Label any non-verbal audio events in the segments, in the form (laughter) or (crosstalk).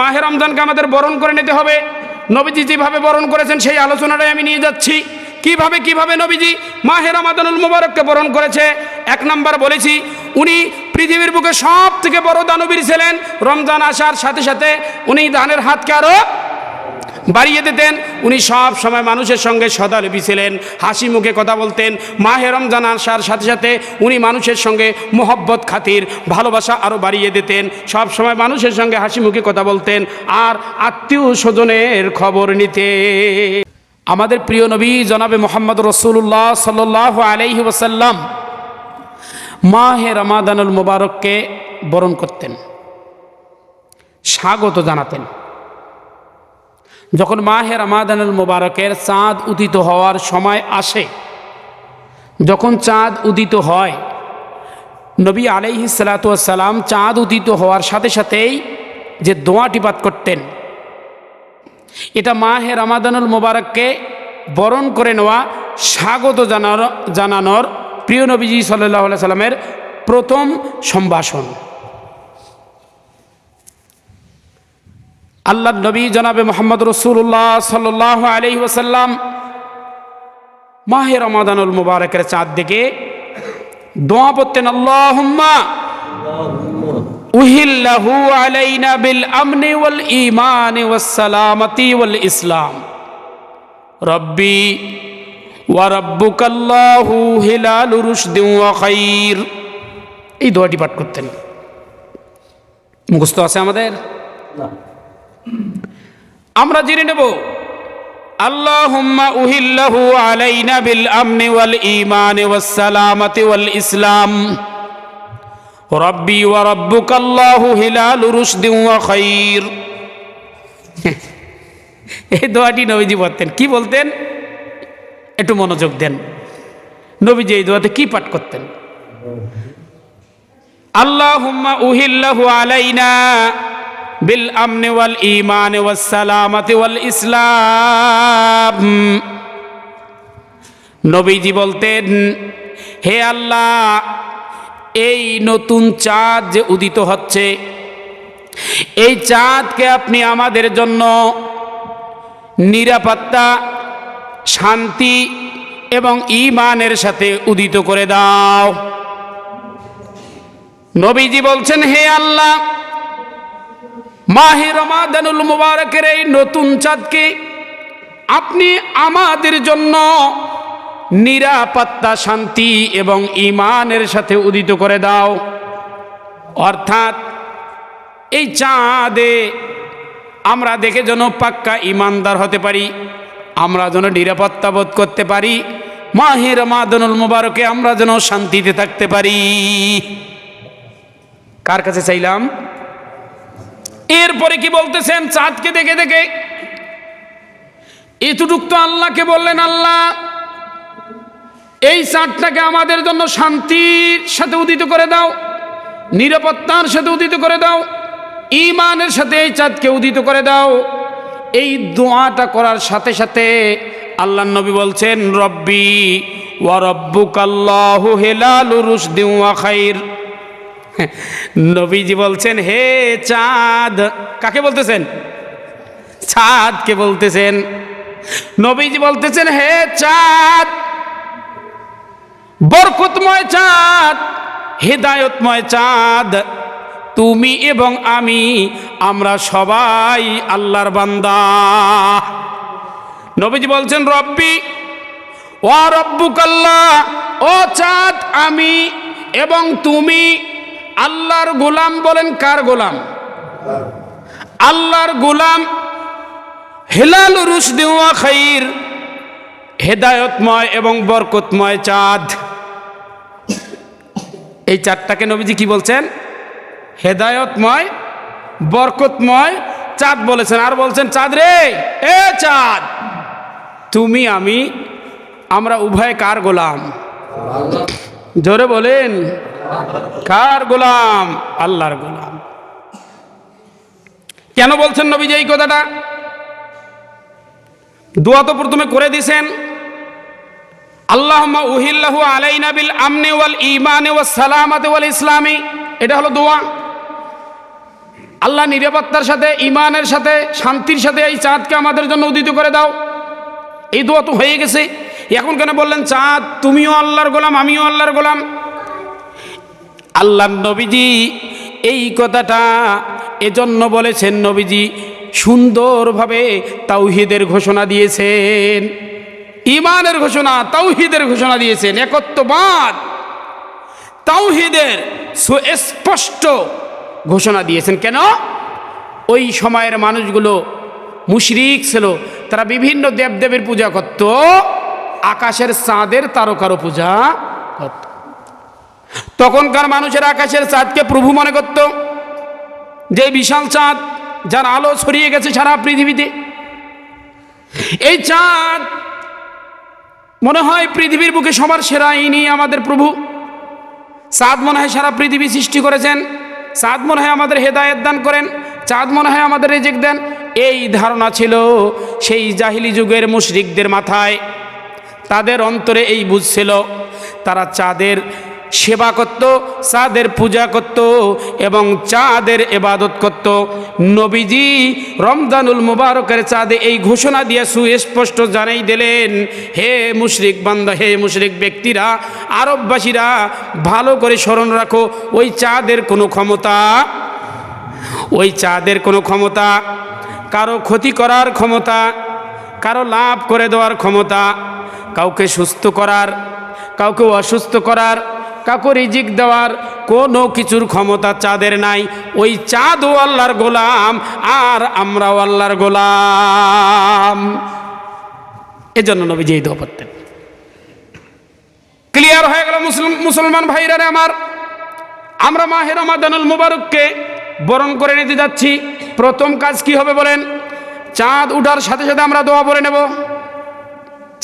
মাহে রমজানকে আমাদের বরণ করে নিতে হবে। নবীজি যেভাবে বরণ করেছেন সেই আলোচনাটাই আমি নিয়ে যাচ্ছি। কীভাবে কীভাবে নবীজি মাহে রমাদানুল মুবারককে বরণ করেছে, এক নম্বর বলেছি, উনি পৃথিবীর বুকে সব থেকে বড় দানবীর ছিলেন। রমজান আসার সাথে সাথে উনি দানের হাতকে আরও বাড়িয়ে দিতেন। উনি সব সময় মানুষের সঙ্গে সদালবি ছিলেন, হাসি মুখে কথা বলতেন। মাহে রমজান আসার সাথে সাথে উনি মানুষের সঙ্গে মোহব্বত খাতির, ভালোবাসা আরও বাড়িয়ে দিতেন। সব সময় মানুষের সঙ্গে হাসি মুখে কথা বলতেন আর আত্মীয় স্বজনের খবর নিতে আমাদের প্রিয় নবী জনাবে মোহাম্মদ রসুল্লাহ সাল্লাহ আলাইহি ওসাল্লাম মাহে রমাদানুল মুবারককে বরণ করতেন। স্বাগত জানাতেন। যখন মাহে রমাদানুল মুবারকের চাঁদ উদিত হওয়ার সময় আসে, যখন চাঁদ উদিত হয়, নবী আলাইহি সালাতাম চাঁদ উদিত হওয়ার সাথে সাথেই যে দোয়াটি পাঠ করতেন, এটা মাহে রমাদানুল মুবারককে বরণ করে নেওয়া, স্বাগত জানানো, জানানোর প্রিয় নবীজি সাল্লাহ সাল্লামের প্রথম সম্ভাষণ। আল্লাহ নবী জনাবে মোহাম্মদ রসুল্লাহ সাল্লাহ আলহি ওসাল্লাম মাহে রমাদানুল মুবারকের চাঁদ দিকে দোয়া পড়তেন, আল্লাহুম্মা উহিল্লাহু আলাইনা বিল আমনি ওয়াল ঈমানি ওয়াস সালামতি ওয়াল ইসলাম। রব্বি ওয়া রাব্বুকাল্লাহু হিলালু রুশদিন ওয়া খাইর। এই দোয়াটি পাঠ করতেন। মুখস্থ আছে আমাদের? আমরা জেনে নেব উহিল্লাহু আলাইনা বিল ওয়াল ইসলাম। (laughs) বলতেন, কি বলতেন? একটু মনোযোগ দেন। নবীজি এই দোয়াতে কি পাঠ করতেন? আল্লাহুম্মা উহিল্লাহু আলাইনা বিল আমনে ওয়াল ইমান ওয়াস সালামাতি ওয়াল ইসলাম। নবীজি বলতেন, হে আল্লাহ, এই নতুন চাঁদ যে উদিত হচ্ছে, এই চাঁদকে আপনি আমাদের জন্য নিরাপত্তা, শান্তি এবং ইমানের সাথে উদিত করে দাও। নবীজি বলছেন, হে আল্লাহ মাহে রমাদানুল মুবারকের এই নতুন চাঁদকে আপনি আমাদের জন্য নিরাপত্তা, শান্তি এবং ইমানের সাথে উদিত করে দাও। অর্থাৎ এই চাঁদে আমরা দেখে যেন পাক্কা ইমানদার হতে পারি, আমরা যেন নিরাপত্তা বোধ করতে পারি মাহের মাদনুল মুবারকে আমরা যেন শান্তিতে থাকতে পারি। কার কাছে চাইলাম? এরপরে কি বলতেছেন? চাঁদকে দেখে দেখে। এতটুক তো আল্লাহকে বললেন, আল্লাহ, এই চাঁদটাকে আমাদের জন্য শান্তির সাথে উদিত করে দাও, নিরাপত্তার সাথে উদিত করে দাও ইমানের সাথে এই চাঁদকে উদিত করে দাও। এই দোয়াটা করার সাথে সাথে আল্লাহ নবী বলছেন, রব্বি ওয়া রব্বুকাল্লাহু হেলালু রুশদিন ওয়া খাইর। নবীজি বলছেন, হে চাঁদ। কাকে বলতেছেন? চাঁদকে বলতেছেন। নবীজি বলতেছেন, হে চাঁদ, বরকতময় চাঁদ, হেদায়তময় চাঁদ, তুমি এবং আমি, আমরা সবাই আল্লাহর বান্দা। নবীজি বলছেন, রব্বি ও রব্বুকাল্লাহ, ও চাঁদ আমি এবং তুমি আল্লাহর গোলাম বলেন কার গোলাম? আল্লাহর গোলাম হেলাল রুশ দেওয়া খাইর, হেদায়তময় এবং বরকতময় চাঁদ। এই চাঁদটাকে নবীজি কি বলছেন? হেদায়তময়, বরকতময় চাঁদ বলেছেন। আর বলছেন, চাঁদ রে, এ চাঁদ, তুমি, আমি, আমরা উভয় কার গোলাম? জোরে বলেন, কার গোলাম? আল্লাহর গোলাম। কেন বলছেন নবীজি এই কথাটা? দোয়া তো প্রথমে করে দিছেন। আল্লাহমা উহিল্লাহু আলাইনা বিল আমনে ওয়াল ইমানে ওয়াস সালামাতে ওয়াল ইসলামি। এটা হলো দোয়া। আল্লাহ নিরাপত্তার সাথে ইমানের সাথে, শান্তির সাথে এই চাঁদকে আমাদের জন্য উদিত করে দাও। এই দোয়া তো হয়ে গেছে। এখন কেন বললেন, চাঁদ, তুমিও আল্লাহর গোলাম, আমিও আল্লাহর গোলাম? আল্লাহ নবীজি এই কথাটা এজন্য বলেছেন, নবীজি সুন্দরভাবে তাওহিদের ঘোষণা দিয়েছেন। ইমানের ঘোষণা, তাওহিদের ঘোষণা দিয়েছেন, একত্ববাদ। তাওহিদের সুস্পষ্ট ঘোষণা দিয়েছেন। কেন? ওই সময়ের মানুষগুলো মুশরিক ছিল, তারা বিভিন্ন দেবদেবীর পূজা করত। আকাশের চাঁদের তারকারও পূজা করত তখনকার মানুষের আকাশের চাঁদকে প্রভু মনে করত। যে বিশাল চাঁদ, যার আলো ছড়িয়ে গেছে সারা পৃথিবীতে। এই চাঁদ মনে হয় পৃথিবীর বুকে সবার সেরা ইনি আমাদের প্রভু। চাঁদ মনে হয় সারা পৃথিবী সৃষ্টি করেছেন। চাঁদ মনে হয় আমাদের হেদায়ত দান করেন। চাঁদ মনে হয় আমাদের রেজেক দেন। এই ধারণা ছিল সেই জাহিলি যুগের মুশরিকদের মাথায়। তাদের অন্তরে এই বুঝছিল তারা চাঁদের সেবা করত, চাঁদের পূজা করত এবং চাঁদের এবাদত করত। নবীজি রমজানুল মুবারকের চাঁদে এই ঘোষণা দিয়ে সুস্পষ্ট জানাই দিলেন, হে মুশরিক বান্দা, হে মুশরিক ব্যক্তিরা, আরববাসীরা ভালো করে স্মরণ রাখো, ওই চাঁদের কোনো ক্ষমতা, ওই চাঁদের কোনো ক্ষমতা, কারও ক্ষতি করার ক্ষমতা, কারও লাভ করে দেওয়ার ক্ষমতা কাউকে সুস্থ করার, কাউকে অসুস্থ করার, কাউকে রিজিক দেওয়ার কোনো কিছুর ক্ষমতা চাঁদের নাই। ওই চাঁদও আল্লাহর গোলাম, আর আমরাও আল্লাহর গোলাম। এজন্য নবী যেই দোয়া পড়তেন। ক্লিয়ার হয়ে গেল মুসলিম, মুসলমান ভাইরা আমার। আমরা মাহের রমাদানুল মুবারককে বরণ করে নিতে যাচ্ছি। প্রথম কাজ কি হবে বলেন? চাঁদ উঠার সাথে সাথে আমরা দোয়া পড়ে নেব।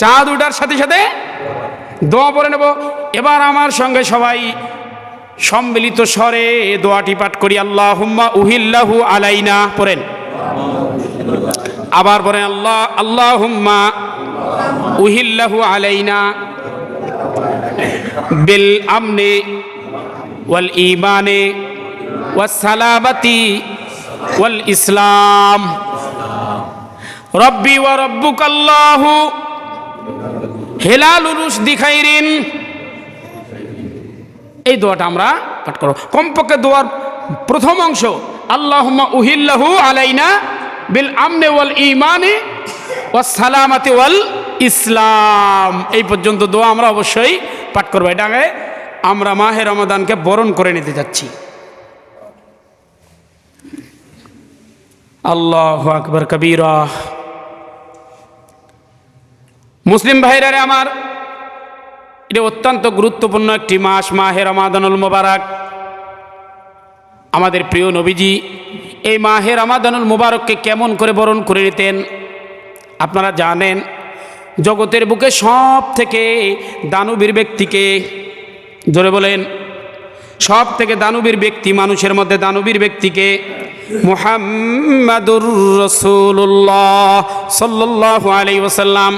চাঁদ উঠার সাথে সাথে দোয়া পড়ে নেব। এবার আমার সঙ্গে সবাই সম্মিলিত স্বরে দোয়াটি পাঠ করি। আল্লাহ হুম্মা উহিল্লাহু আলাইনা, পড়েন। আবার পড়েন আল্লাহ আল্লাহ হুম্মা উহিল্লাহু আলাইনা বিল আমনে ওয়াল ইমানে ওয়াসালামতি ওয়াল ইসলাম। রব্বি ওয়া রব্বুক আল্লাহু হেলাল উরুস দিখাইরিন এই দোয়াটা আমরা পাঠ করো কমপক্ষে দোয়ার প্রথম অংশ, আল্লাহুম্মা উহিল্লাহু আলাইনা বিল আমনে ওয়াল ইমানে ওয়াস সালামাতি ওয়াল ইসলাম। এই পর্যন্ত দোয়া আমরা অবশ্যই পাঠ করব। এটা আগে আমরা মাহে রমাদানকে বরণ করে নিতে যাচ্ছি। আল্লাহ আকবর, কবিরা। মুসলিম ভাইরারে আমার, এটা অত্যন্ত গুরুত্বপূর্ণ একটি মাস মাহের রমাদানুল মোবারক। আমাদের প্রিয় নবীজি, এই মাহের রমাদানুল মোবারককে কেমন করে বরণ করে নিতেন? আপনারা জানেন, জগতের বুকে সব থেকে দানবীর ব্যক্তিকে, জোরে বলেন সব থেকে দানবীর ব্যক্তি মানুষের মধ্যে দানবীর ব্যক্তিকে মুহাম্মাদুর রসুল্লাহ সাল্লাহ আলাই ওসাল্লাম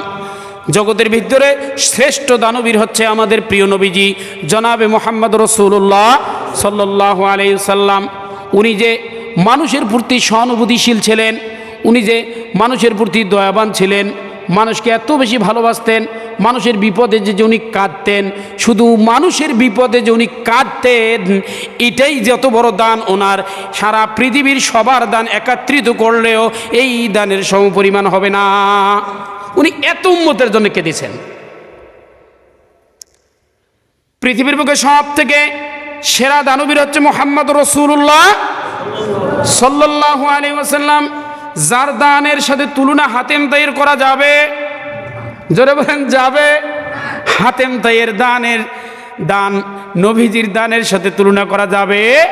জগতের ভিতরে শ্রেষ্ঠ দানবীর হচ্ছে আমাদের প্রিয় নবীজি জনাবে মোহাম্মদ রসুল্লাহ সাল্লাহ আলাই সাল্লাম উনি যে মানুষের প্রতি সহানুভূতিশীল ছিলেন, উনি যে মানুষের প্রতি দয়াবান ছিলেন, মানুষকে এত বেশি ভালোবাসতেন, মানুষের বিপদে যে উনি কাঁদতেন, শুধু মানুষের বিপদে যে উনি কাঁদতেন, এটাই যত বড় দান ওনার। সারা পৃথিবীর সবার দান একত্রিত করলেও এই দানের সমপরিমাণ হবে না। উনি এত উন্মতের জন্য কেঁদেছেন। পৃথিবীর বুকে সব থেকে সেরা দানবীর হচ্ছে মোহাম্মদ রসুল্লাহ সাল্লাহ আলী ওসাল্লাম যার দানের সাথে তুলনা হাতেম তাইয়ের করা যাবে। জোরে বলেন, যাবে। হাতেম তাইয়ের দানের দান নভিজির দানের সাথে তুলনা করা যাবে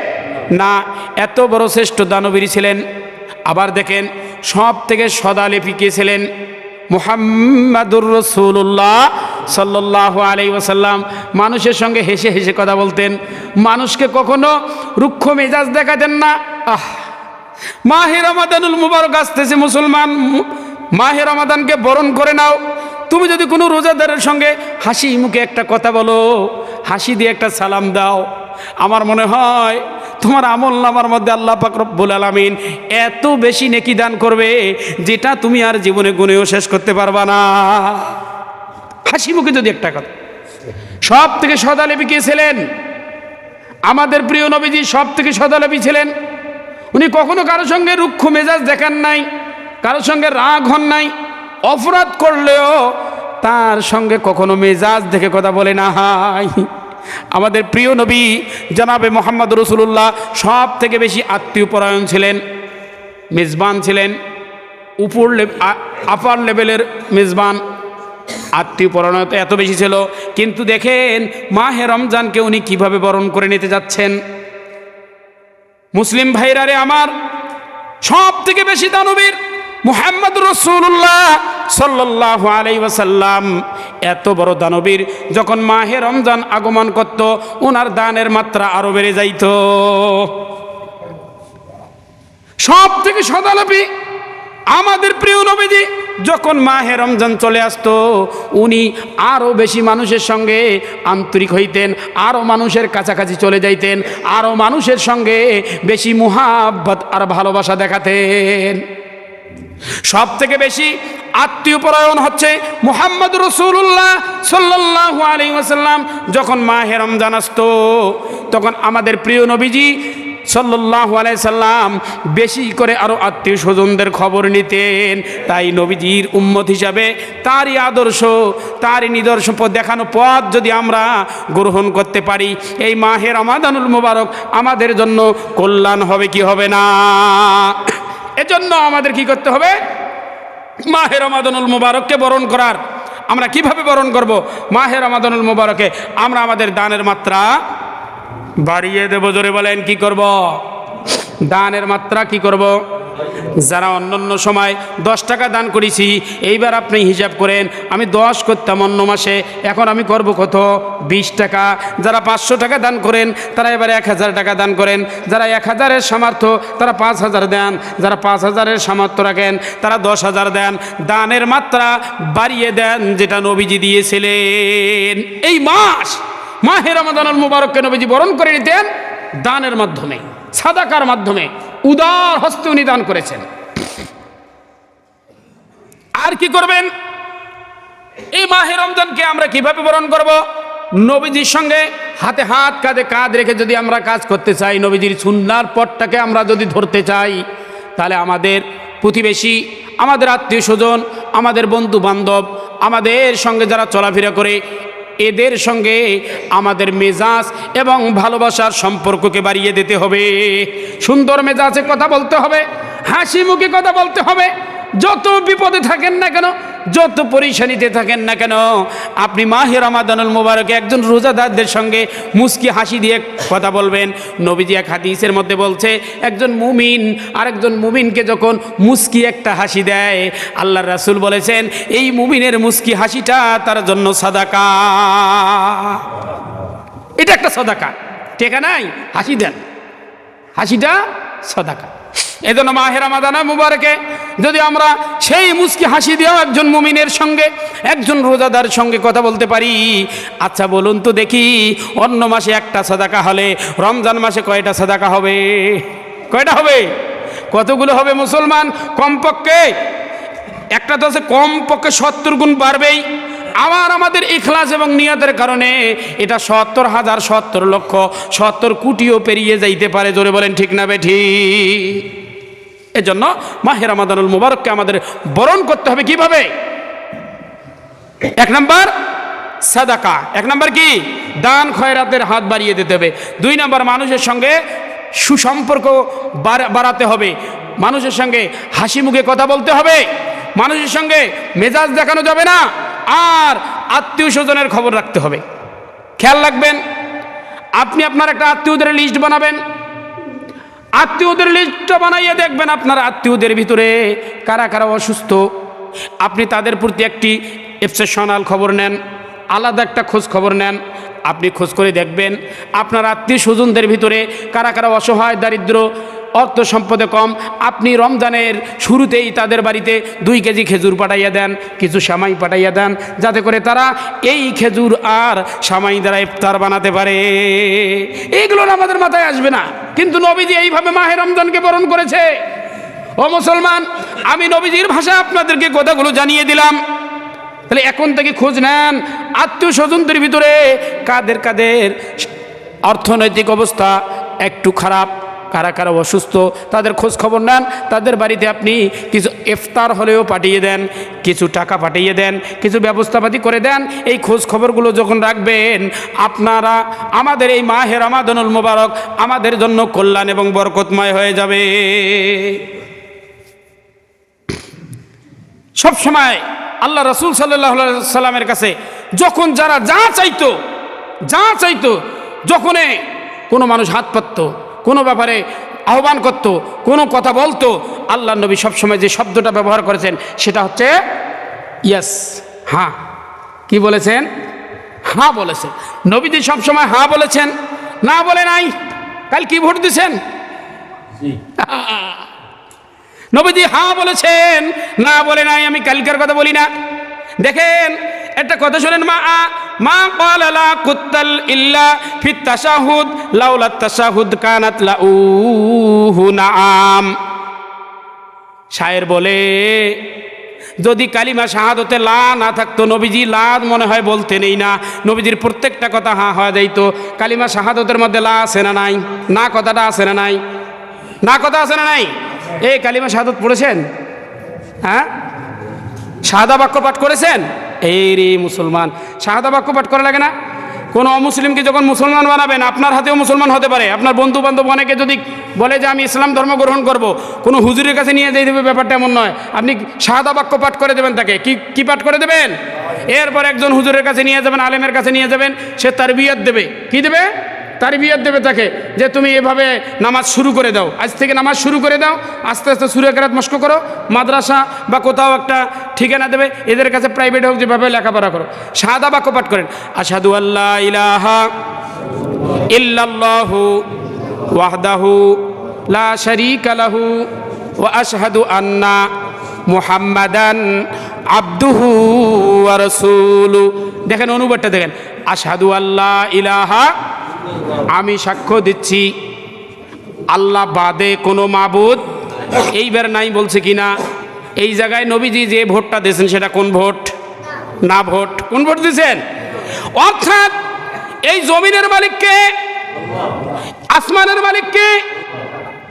না। এত বড় শ্রেষ্ঠ দানবীর ছিলেন। আবার দেখেন সব থেকে সদালেপি কে ছিলেন? মোহাম্মদুর রসুল্লাহ সাল্লাহ আলাই ওসাল্লাম মানুষের সঙ্গে হেসে হেসে কথা বলতেন। মানুষকে কখনো রুক্ষ মেজাজ দেখাতেন না। আহ! মাহে রমাদানুল মুবারক আসতেছে মুসলমান। মাহে রমাদানকে বরণ করে নাও। তুমি যদি কোনো রোজাদারের সঙ্গে হাসি মুখে একটা কথা বলো, হাসি দিয়ে একটা সালাম দাও। আমার মনে হয় তোমার আমল নামার মধ্যে আল্লাহ রব্বুল আলামিন এত বেশি নেকি দান করবে যেটা তুমি আর জীবনে গুণেও শেষ করতে পারবা না। হাসি মুখে যদি একটা কথা। সব থেকে সদালেবি কে ছিলেন? আমাদের প্রিয় নবীজি সব থেকে সদালেবি ছিলেন। উনি কখনো কারোর সঙ্গে রুক্ষ মেজাজ দেখান নাই কারোর সঙ্গে রাগ হন নাই, অপরাধ করলেও তার সঙ্গে কখনো মেজাজ দেখে কথা বলে না হাই। আমাদের প্রিয় নবী জনাবে মোহাম্মদ রসুল্লাহ সব থেকে বেশি আত্মীয় পরায়ণ ছিলেন, মেজবান ছিলেন, উপর আপার লেভেলের মেজবান আত্মীয় পরায়ণতা এত বেশি ছিল। কিন্তু দেখেন, মাহে রমজানকে উনি কীভাবে বরণ করে নিতে যাচ্ছেন। মুসলিম ভাইরারে আমার, সব থেকে বেশি দানবীর মুহাম্মদ রসুল্লাহ সাল্লাহ আলাই ওয়াসাল্লাম। এত বড় দানবীর যখন মাহে রমজান আগমন করত ওনার দানের মাত্রা আরও বেড়ে যাইত। সব থেকে সদালপি আমাদের প্রিয় নবীজি, যখন মাহে রমজান চলে আসতো, উনি আরও বেশি মানুষের সঙ্গে আন্তরিক হইতেন আরও মানুষের কাছাকাছি চলে যাইতেন আরও মানুষের সঙ্গে বেশি মুহাব্বত আর ভালোবাসা দেখাতেন। সব থেকে বেশি আত্মীয় পরায়ণ হচ্ছে মুহাম্মদ রসুল্লাহ সাল্লাহ আলী যখন মাহে রমজান আসতো, তখন আমাদের প্রিয় নবীজি সাল্লাহ সাল্লাম বেশি করে আরও আত্মীয় স্বজনদের খবর নিতেন। তাই নবীজির উম্মত হিসাবে তারই আদর্শ, তারই নিদর্শন পথ দেখানো পথ যদি আমরা গ্রহণ করতে পারি, এই মাহের আমাদানুল মুবারক আমাদের জন্য কল্যাণ হবে কি হবে না? এজন্য আমাদের কি করতে হবে? মাহের রমাদনুল মুবারককে বরণ করার। আমরা কীভাবে বরণ করব? মাহের রমাদনুল মুবারকে। আমরা আমাদের দানের মাত্রা বাড়িয়ে দেব। জোরে বলেন, কি করব? দানের মাত্রা কি করব? যারা অন্যান্য সময় দশ টাকা দান করেছি, এইবার আপনি হিসাব করেন, আমি দশ করতাম অন্য মাসে, এখন আমি করব কত? বিশ টাকা। যারা পাঁচশো টাকা দান করেন, তারা এবার এক হাজার টাকা দান করেন। যারা এক হাজারের সামর্থ্য, তারা পাঁচ হাজার দেন। যারা পাঁচ হাজারের সামর্থ্য রাখেন, তারা দশ হাজার দেন। দানের মাত্রা বাড়িয়ে দেন, যেটা নবীজি দিয়েছিলেন। এই মাস মাহের রমাদানুল মুবারককে নবীজি বরণ করে নিতেন দানের মাধ্যমে, সাদাকার মাধ্যমে। উদার হস্তে উনি দান করেছেন। আর কি করবেন? এই মাহে রমজানকে আমরা কীভাবে বরণ করব? নবীজির সঙ্গে হাতে হাত, কাঁধে কাঁধ রেখে যদি আমরা কাজ করতে চাই, নবীজির সুন্নার পথটাকে আমরা যদি ধরতে চাই, তাহলে আমাদের প্রতিবেশী, আমাদের আত্মীয় স্বজন, আমাদের বন্ধু বান্ধব আমাদের সঙ্গে যারা চলাফেরা করে এদের সঙ্গে আমাদের মেজাজ এবং ভালোবাসার সম্পর্ককে বাড়িয়ে দিতে হবে। সুন্দর মেজাজে কথা বলতে হবে হাসি মুখে কথা বলতে হবে। যত বিপদে থাকেন না কেন যত পরিশানিতে থাকেন না কেন, আপনি মাহে রমাদানুল মুবারকে একজন রোজাদারদের সঙ্গে মুস্কি হাসি দিয়ে কথা বলবেন। নবীজি এক হাদিসের মধ্যে বলছে, একজন মুমিন আর একজন মুমিনকে যখন মুস্কি একটা হাসি দেয় আল্লাহ রাসুল বলেছেন, এই মুমিনের মুস্কি হাসিটা তার জন্য সাদাকা। এটা একটা সদাকা। টেকা নাই, হাসি দেন। হাসিটা সদাকা। এজন্য মাহের মাদানা মুবারকে। যদি আমরা সেই মুস্কি হাসি দিয়েও একজন মুমিনের সঙ্গে, একজন রোজাদার সঙ্গে কথা বলতে পারি আচ্ছা বলুন তো দেখি, অন্য মাসে একটা সাদাকা হলে রমজান মাসে কয়টা সাদাকা হবে? কয়টা হবে? কতগুলো হবে মুসলমান? কমপক্ষে, একটা তো আছে কমপক্ষে সত্তর গুণ বাড়বেই। আবার আমাদের ইখলাস এবং নিয়তের কারণে এটা সত্তর হাজার, সত্তর লক্ষ, সত্তর কোটিও পেরিয়ে যাইতে পারে। জোরে বলেন, ঠিক না বেঠি এজন্য মাহের আমাদানুল মুবারককে আমাদের বরণ করতে হবে কীভাবে? এক নাম্বার, সাদাকা। এক নাম্বার কি? দান খয়রাতের হাত বাড়িয়ে দিতে হবে। দুই নাম্বার, মানুষের সঙ্গে সুসম্পর্ক বাড়াতে হবে। মানুষের সঙ্গে হাসি মুখে কথা বলতে হবে। মানুষের সঙ্গে মেজাজ দেখানো যাবে না। আর আত্মীয় স্বজনের খবর রাখতে হবে। খেয়াল রাখবেন, আপনি আপনার একটা আত্মীয়দের লিস্ট বানাবেন। আত্মীয়দের লিস্টটা বানাইয়ে দেখবেন আপনার আত্মীয়দের ভিতরে কারা কারা অসুস্থ। আপনি তাদের প্রতি একটি এক্সেপশনাল খবর নেন, আলাদা একটা খোঁজ খবর নেন, আপনি খোঁজ করে দেখবেন আপনার আত্মীয় স্বজনদের ভিতরে কারা কারা অসহায়, দারিদ্র অর্থ সম্পদে কম, আপনি রমজানের শুরুতেই তাদের বাড়িতে দুই কেজি খেজুর পাঠাইয়া দেন, কিছু সামাই পাঠাইয়া দেন, যাতে করে তারা এই খেজুর আর সামাই দ্বারা ইফতার বানাতে পারে। এইগুলো আমাদের মাথায় আসবে না। কিন্তু নবীজি এইভাবে মাহে রমজানকে বরণ করেছে। ও মুসলমান, আমি নবীজির ভাষা আপনাদেরকে কথাগুলো জানিয়ে দিলাম। তাহলে এখন থেকে খোঁজ নেন, আত্মীয় স্বজনদের ভিতরে কাদের কাদের অর্থনৈতিক অবস্থা একটু খারাপ। কারা কারা অসুস্থ, তাদের খোঁজ খবর নেন, তাদের বাড়িতে আপনি কিছু ইফতার হলেও পাঠিয়ে দেন, কিছু টাকা পাঠিয়ে দেন, কিছু ব্যবস্থাপাতি করে দেন, এই খোঁজ খবরগুলো যখন রাখবেন, আপনারা আমাদের এই মাহে রমাদনুল মোবারক আমাদের জন্য কল্যাণ এবং বরকতময় হয়ে যাবে। সব সময় আল্লাহ রসুল সাল্লাহ সাল্লামের কাছে যখন যারা যা চাইতো যা চাইতো যখনে কোনো মানুষ হাত পাতত কোনো ব্যাপারে আহ্বান করত কোনো কথা বলতো আল্লাহ নবী সবসময় যে শব্দটা ব্যবহার করেছেন সেটা হচ্ছে ইয়াস হ্যাঁ কি বলেছেন? হ্যাঁ বলেছেন। নবীজি সবসময় হ্যাঁ বলেছেন না বলে নাই। কাল কি ভোট দিছেন? নবীজি হ্যাঁ বলেছেন না বলে নাই আমি কালকের কথা বলি না। দেখেন একটা কথা শোনেন, মা আ, মা কলালা কুত্তাল ইল্লা ফিত তাসাহুদ লাউলা তাসাহুদ কানাত লাউহু নাআম। শায়ের বলে, যদি কালিমা শাহাদতে লা না থাকতো, নবীজি লা মনে হয় বলতে নেই না। নবীজির প্রত্যেকটা কথা হা হওয়া যাইতো। কালিমা শাহাদতের মধ্যে লা আছে না নাই? না কথাটা আছে না নাই? না কথা আছে না নাই? এই কালিমা শাহাদত পড়েছেন? হ্যাঁ? সাদা বাক্য পাঠ করেছেন? এই রে মুসলমান। শাহাদা বাক্য পাঠ করা লাগে না? কোনো অমুসলিমকে যখন মুসলমান বানাবেন, আপনার হাতেও মুসলমান হতে পারে। আপনার বন্ধু বান্ধব অনেকে যদি বলে যে, আমি ইসলাম ধর্ম গ্রহণ করব কোনো হুজুরের কাছে নিয়ে যেতে দেবে ব্যাপারটা এমন নয়। আপনি শাহাদা বাক্য পাঠ করে দেবেন তাকে। কি কি পাঠ করে দেবেন? এরপর একজন হুজুরের কাছে নিয়ে যাবেন, আলেমের কাছে নিয়ে যাবেন, সে তার বিয়াত দেবে। কি দেবে? তার বিয়াত দেবে তাকে যে তুমি এভাবে নামাজ শুরু করে দাও। আজ থেকে নামাজ শুরু করে দাও, আস্তে আস্তে সুরে কেরাত মস্ক করো, মাদ্রাসা বা কোথাও একটা ঠিকানা দেবে, এদের কাছে প্রাইভেট হোক যেভাবে লেখাপড়া করো। সাদা বাক্য পাঠ করেন আসাদু আল্লাহ ইলাহা ইল্লাল্লাহু ওয়াহদাহু লা লাহু ওয়া আশহাদু আন্না মুহাম্মাদান আব্দুহু রাসূলু। দেখেন অনুবাদটা দেখেন, আশহাদু আল্লাহ ইলাহা আমি সাক্ষ্য দিচ্ছি, আল্লাহ বাদে কোনো মাবুদ। এইবার নাই বলছে কি না এই জায়গায় নবীজি যে ভোটটা দিয়েছেন, সেটা কোন ভোট? না ভোট। কোন ভোট দিয়েছেন? অর্থাৎ এই জমিনের মালিককে, আসমানের মালিককে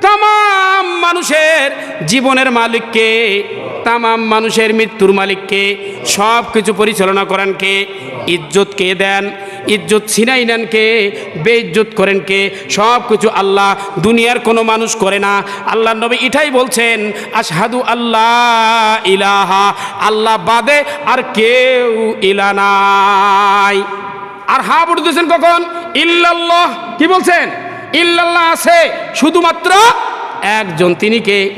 তাম মানুষের জীবনের মালিককে তাম মানুষের মৃত্যুর মালিককে, সব কিছু পরিচালনা করেন কে? ইজ্জত কে দেন? ইজ্জত ছিনাই নেন কে? বেইজ্জত করেন কে? সব কিছু আল্লাহ দুনিয়ার কোনো মানুষ করে না। আল্লাহ নবী এটাই বলছেন, আশহাদু আল্লাহ ইলাহা। আল্লাহ বাদে আর কেউ ইলা নাই। আর হা বলতেছেন কখন? ইল্লাল্লাহ। কি বলছেন? ইল্লাল্লাহ আছে। শুধুমাত্র একজন, তিনি কে?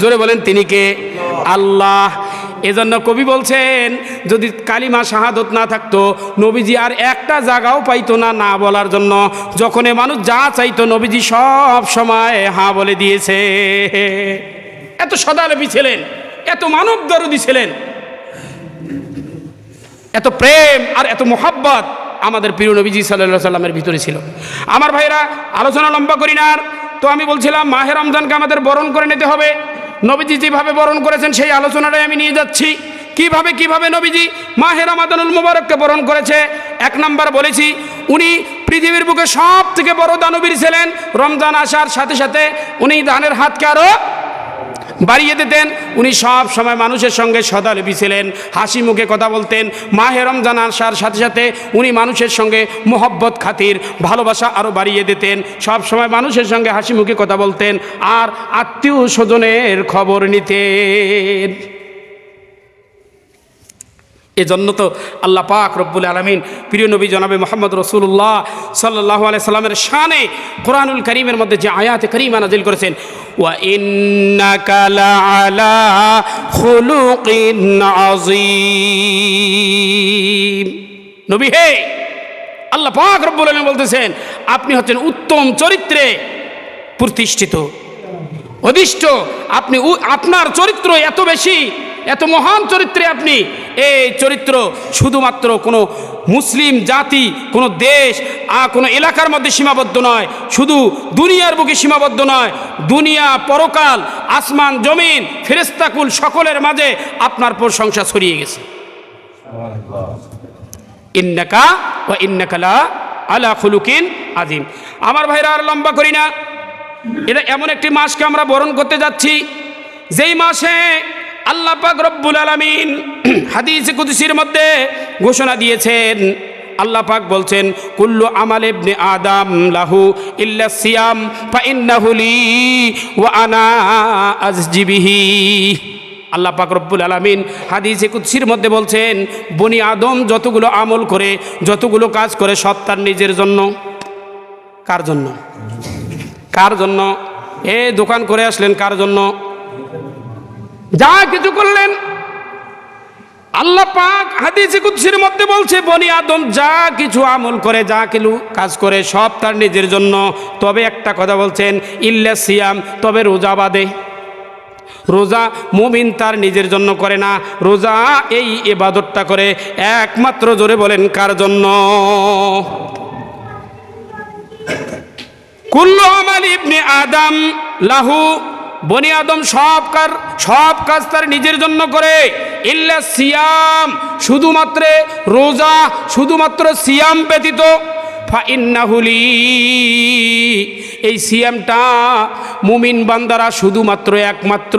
জোরে বলেন, তিনি কে? আল্লাহ। এজন্য কবি বলছেন, যদি কালিমা শাহাদত না থাকতো, নবীজি আর একটা জায়গাও পাইতো না না বলার জন্য। যখন মানুষ যা চাইতো, নবীজি সব সময় হা বলে দিয়েছে। এত সদালবী ছিলেন, এত মানব দরদি ছিলেন। এত প্রেম আর এত মোহাব্বত। আমাদের প্রিয় নবীজি সাল্লাহ সাল্লামের ভিতরে ছিল। আমার ভাইরা আলোচনা লম্বা করি না আর। তো আমি বলছিলাম, মাহে রমজানকে আমাদের বরণ করে নিতে হবে। নবীজি যেভাবে বরণ করেছেন, সেই আলোচনাটাই আমি নিয়ে যাচ্ছি। কীভাবে কীভাবে নবীজি মাহে রমাদানুল মুবারককে বরণ করেছে, এক নাম্বার বলেছি, উনি পৃথিবীর বুকে সব থেকে বড় দানবীর ছিলেন। রমজান আসার সাথে সাথে উনি দানের হাতকে আরও বাড়িয়ে দিতেন। উনি সব সময় মানুষের সঙ্গে সদালবি ছিলেন। হাসি মুখে কথা বলতেন। মাহে রমজান আসার সাথে সাথে উনি মানুষের সঙ্গে মোহব্বত খাতির, ভালোবাসা আরও বাড়িয়ে দিতেন। সব সময় মানুষের সঙ্গে হাসি মুখে কথা বলতেন আর আত্মীয় স্বজনের খবর নিতেন। এজন্য তো আল্লাহ পাক রব্বুল আলমিন প্রিয় নবী জনাবে মোহাম্মদ রসুল্লাহ সাল্লাহ আলাই সাল্লামের শানে কোরআনুল করিমের মধ্যে যে আয়াতে করিমা নাজিল করেছেন নবী হে, আল্লাহ পাক রব্বুল আলমিন বলতেছেন, আপনি হচ্ছেন উত্তম চরিত্রে প্রতিষ্ঠিত অদিষ্ট আপনি আপনার চরিত্র এত বেশি এত মহান চরিত্রে আপনি। এই চরিত্র শুধুমাত্র কোনো মুসলিম জাতি, কোনো দেশ আর কোনো এলাকার মধ্যে সীমাবদ্ধ নয়। শুধু দুনিয়ার বুকে সীমাবদ্ধ নয়। দুনিয়া, পরকাল, আসমান, জমিন ফেরেস্তাকুল সকলের মাঝে আপনার প্রশংসা ছড়িয়ে গেছে। ইন্নাকা ও ইন্নাকালা আলা খুলুকিন আজিম আমার ভাইরা আর লম্বা করি না। এটা এমন একটি মাসকে আমরা বরণ করতে যাচ্ছি। যেই মাসে আল্লাহ পাক রব্বুল আলামিন (clears throat) হাদিস কুদসির মধ্যে ঘোষণা দিয়েছেন। আল্লাহ পাক বলছেন, কুল্লু আমাল ইবনে আদম লাহু ইল্লা সিয়াম, ফা ইন্নাহু লি ওয়া আনা আজজিবিহি আল্লাহ পাক রব্বুল আলামিন হাদিসে কুদসির মধ্যে বলছেন, বনি আদম যতগুলো আমল করে, যতগুলো কাজ করে, সব তার নিজের জন্য। কার জন্য? কার জন্য? এ দোকান করে আসলেন কার জন্য? যা কিছু করলেন। আল্লাহ পাক হাদিসে কুদসির মধ্যে বলছে, বনি আদম যা কিছু আমল করে, যা কিছু কাজ করে, সব তার নিজের জন্য। তবে একটা কথা বলছেন, ইল্লা সিয়াম, তবে রোজা বাদে। রোজা মুমিন তার নিজের জন্য করে না। রোজা এই এবাদতটা করে, একমাত্র জোরে বলেন, কার জন্য? কুল্লু আমাল ইবনে আদম, লাহু বনি আদম সব কার, সব কাজ তার নিজের জন্য করে। ইল্লা সিয়াম, শুধুমাত্র রোজা, শুধুমাত্র সিয়াম ব্যতীত ফাইন্নাহুলি এই সিয়ামটা মুমিন বান্দারা শুধুমাত্র একমাত্র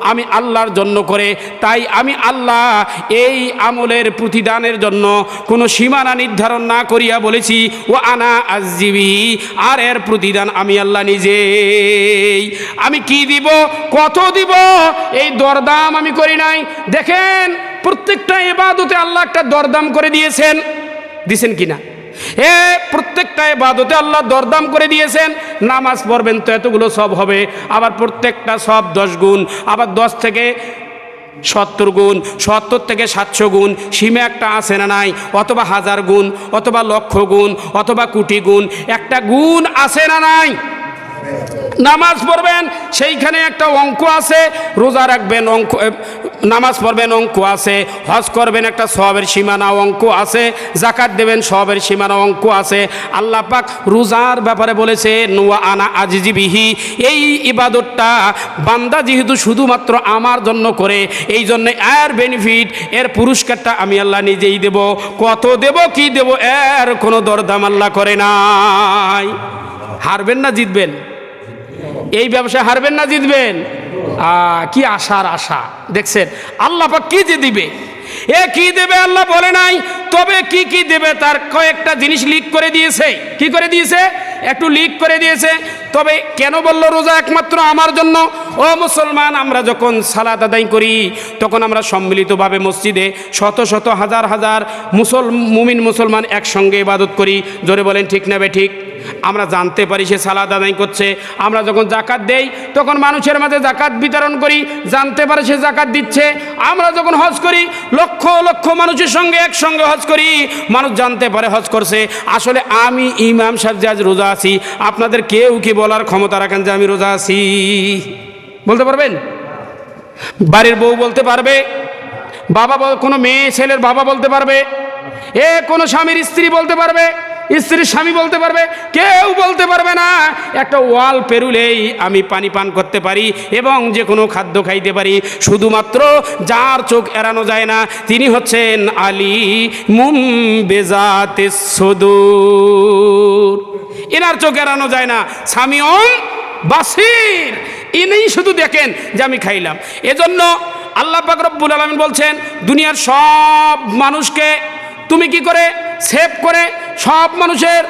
আমি আল্লাহর জন্য করে। তাই আমি আল্লাহ এই আমলের প্রতিদানের জন্য কোনো সীমানা নির্ধারণ না করিয়া বলেছি ও আনা আজিবি আর এর প্রতিদান আমি আল্লাহ নিজেই। আমি কি দিব? কত দিব? এই দরদাম আমি করি নাই। দেখেন, প্রত্যেকটা এবাদতে আল্লাহ একটা দরদাম করে দিয়েছেন। দিছেন কিনা? এ, প্রত্যেকটা এবাদতে আল্লাহ দরদাম করে দিয়েছেন। নামাজ পড়বেন তো এতগুলো সব হবে। আবার প্রত্যেকটা সব দশ গুণ, আবার দশ থেকে সত্তর গুণ, সত্তর থেকে সাতশো গুণ, সীমে একটা আছে না নাই? অথবা হাজার গুণ, অথবা লক্ষ গুণ, অথবা কোটি গুণ, একটা গুণ আছে না নাই? নামাজ পড়বেন, সেইখানে একটা অঙ্ক আছে, রোজা রাখবেন, অঙ্ক নামাজ পড়বেন, অঙ্ক আছে, হজ করবেন, একটা সবের সীমানা অঙ্ক আছে জাকাত দেবেন সবের সীমানা অঙ্ক আছে। আল্লাহ পাক রোজার ব্যাপারে বলেছে নোয়া আনা আজিজিবিহি এই ইবাদতটা বান্দা যেহেতু শুধুমাত্র আমার জন্য করে, এই জন্য এর বেনিফিট এর পুরস্কারটা আমি আল্লাহ নিজেই দেব। কত দেব, কি দেব, এর কোনো দরদাম আল্লাহ করে নাই। হারবেন না, জিতবেন। এই ব্যবসায় হারবেন না, জিতবেন। কি আশার আশা। দেখছেন, আল্লাহ পাক কি যে দিবে? এ কি দেবে আল্লাহ বলে নাই, তবে কি কি দেবে তার কয়েকটা জিনিস লিক করে দিয়েছে। কি করে দিয়েছে? একটু লিক করে দিয়েছে। তবে কেন বলল রোজা একমাত্র আমার জন্য? ও মুসলমান, আমরা যখন সালাত আদায় করি, তখন আমরা সম্মিলিতভাবে মসজিদে শত শত হাজার হাজার মুসল মুমিন মুসলমান একসঙ্গে ইবাদত করি। জোরে বলেন, ঠিক নেবে ঠিক? আমরা জানতে পারি সে সালাদ আদায় করছে। আমরা যখন জাকাত দেই, তখন মানুষের মাঝে জাকাত বিতরণ করি, জানতে পারে সে জাকাত দিচ্ছে। আমরা যখন হজ করি, লক্ষ লক্ষ মানুষের সঙ্গে একসঙ্গে হজ করি, মানুষ জানতে পারে হজ করছে। আসলে আমি ইমাম সাহেব যে আজ রোজা আছি, আপনাদের কেউ কি বলার ক্ষমতা রাখেন যে আমি রোজা আছি? বলতে পারবেন? বাড়ির বউ বলতে পারবে, বাবা কোনো মেয়ে, ছেলের বাবা বলতে পারবে, এ কোনো স্বামীর স্ত্রী বলতে পারবে স্ত্রীর স্বামী বলতে পারবে, কেউ বলতে পারবে না। একটা ওয়াল পেরুলেই আমি পানি পান করতে পারি এবং যে কোনো খাদ্য খাইতে পারি। শুধুমাত্র যার চোখ এড়ানো যায় না, তিনি হচ্ছেন আলী মুম বেজাতে সদুর। এনার চোখ এড়ানো যায় না। স্বামীয়ম বাসির। ইনি শুধু দেখেন যে আমি খাইলাম। এজন্য আল্লাহ পাক রব্বুল আলমিন বলছেন, দুনিয়ার সব মানুষকে তুমি কি করে সেভ করে সব মানুষের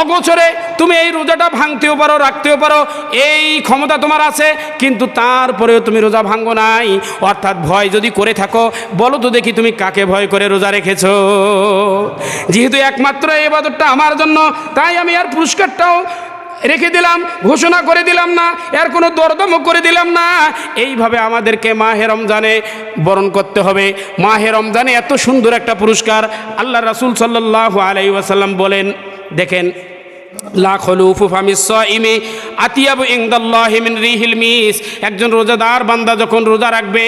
অগোচরে তুমি এই রোজাটা ভাঙতেও পারো, রাখতেও পারো। এই ক্ষমতা তোমার আছে, কিন্তু তারপরেও তুমি রোজা ভাঙো নাই। অর্থাৎ ভয় যদি করে থাকো, বলো তো দেখি তুমি কাকে ভয় করে রোজা রেখেছো। যেহেতু একমাত্র এই বাদরটা আমার জন্য, তাই আমি আর পুরস্কারটাও রেখে দিলাম, ঘোষণা করে দিলাম না, এর কোনো দরদমও করে দিলাম না। এইভাবে আমাদেরকে মাহে রমজানে বরণ করতে হবে। মাহে রমজানে এত সুন্দর একটা পুরস্কার আল্লাহ রাসুল সাল্লাহ আলাই ওয়াসাল্লাম বলেন, দেখেন একজন রোজাদার বান্দা যখন রোজা রাখবে,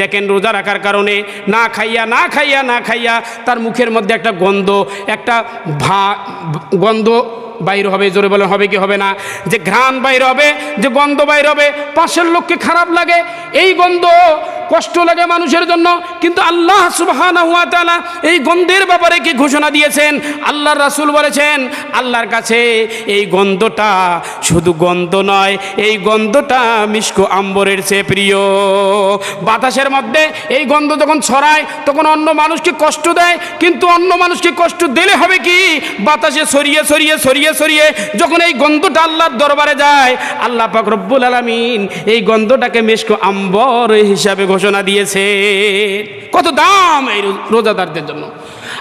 দেখেন রোজা রাখার কারণে না খাইয়া না খাইয়া না খাইয়া তার মুখের মধ্যে একটা গন্ধ, একটা ভা গন্ধ বাইর হবে, জোরে বলে হবে কি হবে না? যে ঘ্রাণ বাইর হবে, যে গন্ধ বাইর হবে, পাশের লোককে খারাপ লাগে, এই গন্ধ কষ্ট লাগে মানুষের জন্য, কিন্তু আল্লাহ তাআলা এই গন্ধের ব্যাপারে কি ঘোষণা দিয়েছেন? আল্লাহর রাসূল বলেছেন, আল্লাহর কাছে এই গন্ধটা শুধু গন্ধ নয়, এই গন্ধটা মিষ্কো আম্বরের চেয়ে প্রিয়। বাতাসের মধ্যে এই গন্ধ যখন ছড়ায়, তখন অন্য মানুষকে কষ্ট দেয়? কিন্তু অন্য মানুষকে কষ্ট দিলে হবে কি? বাতাসে ছড়িয়ে ছড়িয়ে ছড়িয়ে ছড়িয়ে যখন এই গন্ধটা আল্লাহর দরবারে যায়, আল্লাহ পাক রব্বুল আলামিন এই গন্ধটাকে মেশকো আম্বর হিসাবে ঘোষণা দিয়েছে। কত দাম এই রোজাদারদের জন্য।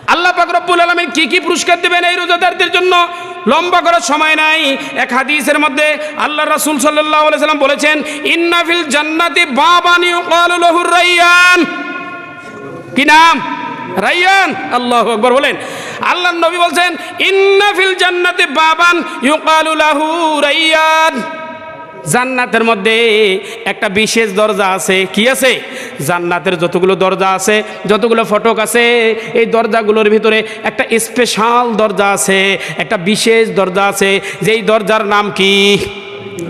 আল্লাহ পাক রব্বুল আলামিন কি কি পুরস্কার দেবেন এই রোজাদারদের জন্য? লম্বা করার সময় নাই। এক হাদিসের মধ্যে আল্লাহ রাসূল আলাইহি সাল্লাম বলেছেন, ইন্না ফিল জান্নাতি বাবানি লাহুর রাইয়ান। কি নাম? রাইয়ান। আল্লাহ আকবর বলেন। আল্লাহ নবী বলছেন, ইন্না ফিল জান্নাতি বাবান ইউকালু লাহু রাইয়ান। জান্নাতের মধ্যে একটা বিশেষ দরজা আছে। কি আছে? জান্নাতের যতগুলো দরজা আছে, যতগুলো ফটক আছে, এই দরজাগুলোর ভিতরে একটা স্পেশাল দরজা আছে, একটা বিশেষ দরজা আছে। যেই দরজার নাম কি?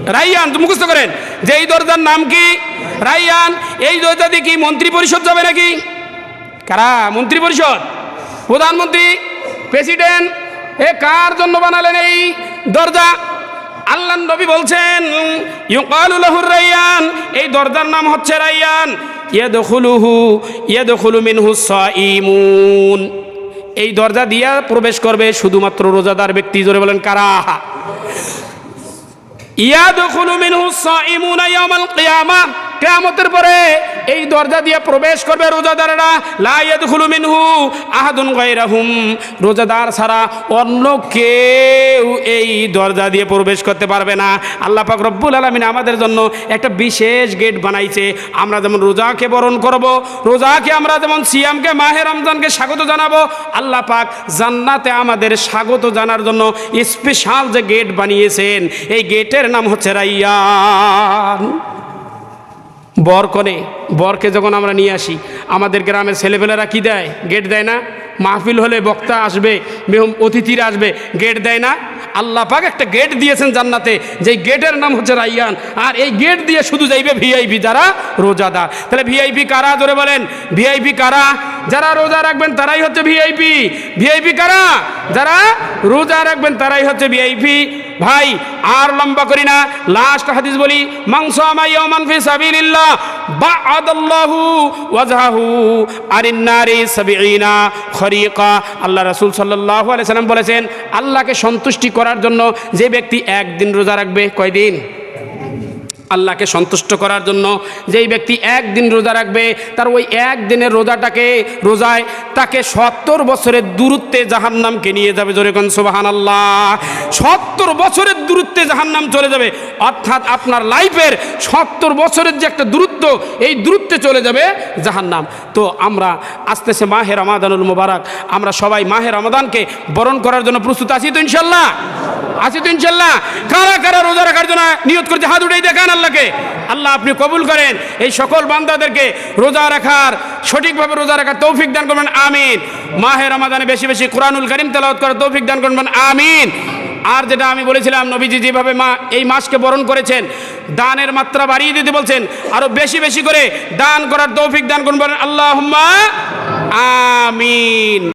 রাইয়ান মুখস্থ করেন। যে এই দরজার নাম কি? রাইয়ান, এই দরজা দিয়ে কি মন্ত্রী পরিষদ যাবে নাকি? কারা? মন্ত্রী পরিষদ? প্রধানমন্ত্রী? প্রেসিডেন্ট? এ কার জন্য বানালেন এই দরজা? আল্লাহ নবী বলছেন, ইউকালু লাহুর রাইয়ান, এই দরজার নাম হচ্ছে রাইয়ান। ইয়াদখুলুহু, ইয়াদখুলু মিনহু সাইমুন এই দরজা দিয়া প্রবেশ করবে শুধুমাত্র রোজাদার ব্যক্তি, জোরে বলেন কারা? ইয়াদখুলু মিনহু সাইমুন ইয়াউমাল কিয়ামা। কিয়ামতের পরে এই দরজা দিয়ে প্রবেশ করবে রোজাদাররা, লা ইয়াদখুলু মিনহু আহাদুন গায়রাহুম। রোজাদার ছাড়া অন্য কেউ এই দরজা দিয়ে প্রবেশ করতে পারবে না। আল্লাহ পাক রব্বুল আলামিন আমাদের জন্য একটা বিশেষ গেট বানাইছে। আমরা যেমন রোজাকে বরণ করব, রোজাকে আমরা যেমন সিয়ামকে, মাহে রমজানকে স্বাগত জানাব, আল্লাহ পাক জান্নাতে আমাদের স্বাগত জানার জন্য স্পেশাল যে গেট বানিয়েছেন, এই গেটের নাম হচ্ছে রাইয়ান। বর করে, বরকে যখন আমরা নিয়ে আসি, আমাদের গ্রামের ছেলেপেলেরা কি দেয়? গেট দেয় না? মাহফিল হলে বক্তা আসবে অতিথিরা আসবে, গেট দেয় না? আল্লাহ পাক একটা গেট দিয়েছেন জান্নাতে, যেই গেটের নাম হচ্ছে রাইয়ান। আর এই গেট দিয়ে শুধু যাইবে ভিআইপি যারা রোজাদার। তাহলে ভিআইপি কারা? ধরে বলেন, ভিআইপি কারা? যারা রোজা রাখবেন তারাই হচ্ছে ভিআইপি। ভিআইপি কারা? যারা রোজা রাখবেন তারাই হচ্ছে ভিআইপি। ভাই, আর লম্বা করি না। লাস্ট হাদিস বলি মাংস আমাই ওমান ফি সাবিলিল্লাহ, বাআদাল্লাহু ওয়াজাহু আরিন নারি সাবিঈনা খরিকা। আল্লাহ রাসূল সাল্লাল্লাহু আলাইহি সাল্লাম বলেছেন, আল্লাহকে সন্তুষ্টি করার জন্য যে ব্যক্তি একদিন রোজা রাখবে, কয়দিন? আল্লাহকে সন্তুষ্ট করার জন্য যেই ব্যক্তি একদিন রোজা রাখবে, তার ওই একদিনের রোজাটাকে, রোজায় তাকে সত্তর বছরের দূরত্বে জাহান্নামকে নিয়ে যাবে। জোরে কোন সোবাহান আল্লাহ সত্তর বছরের দূরত্বে জাহান্নাম চলে যাবে। অর্থাৎ আপনার লাইফের সত্তর বছরের যে একটা দূরত্ব, এই দূরত্বে চলে যাবে জাহান্নাম। তো আমরা আস্তে আস্তে মাহে রমাদানুল মোবারক। আমরা সবাই মাহের রমাদানকে বরণ করার জন্য প্রস্তুত আছি তো ইনশাল্লাহ আছি তো ইনশাল্লাহ কারা কারা রোজা রাখার জন্য নিয়ত করছে? হাত উঠেই দেখান আল্লাহকে আল্লাহ আপনি কবুল করেন। এই সকল বান্দাদেরকে রোজা রাখার, সঠিকভাবে রোজা রাখার তৌফিক দান করবেন, আমিন। মাহে রমাদানে বেশি বেশি কোরআনুল করিম তেলাওয়াত করার তৌফিক দান করবেন, আমিন। আর যেটা আমি বলেছিলাম, নবীজি যেভাবে মা, এই মাসকে বরণ করেছেন, দানের মাত্রা বাড়িয়ে দিতে বলছেন, আরও বেশি বেশি করে দান করার তৌফিক দান করবেন আল্লাহ আমিন।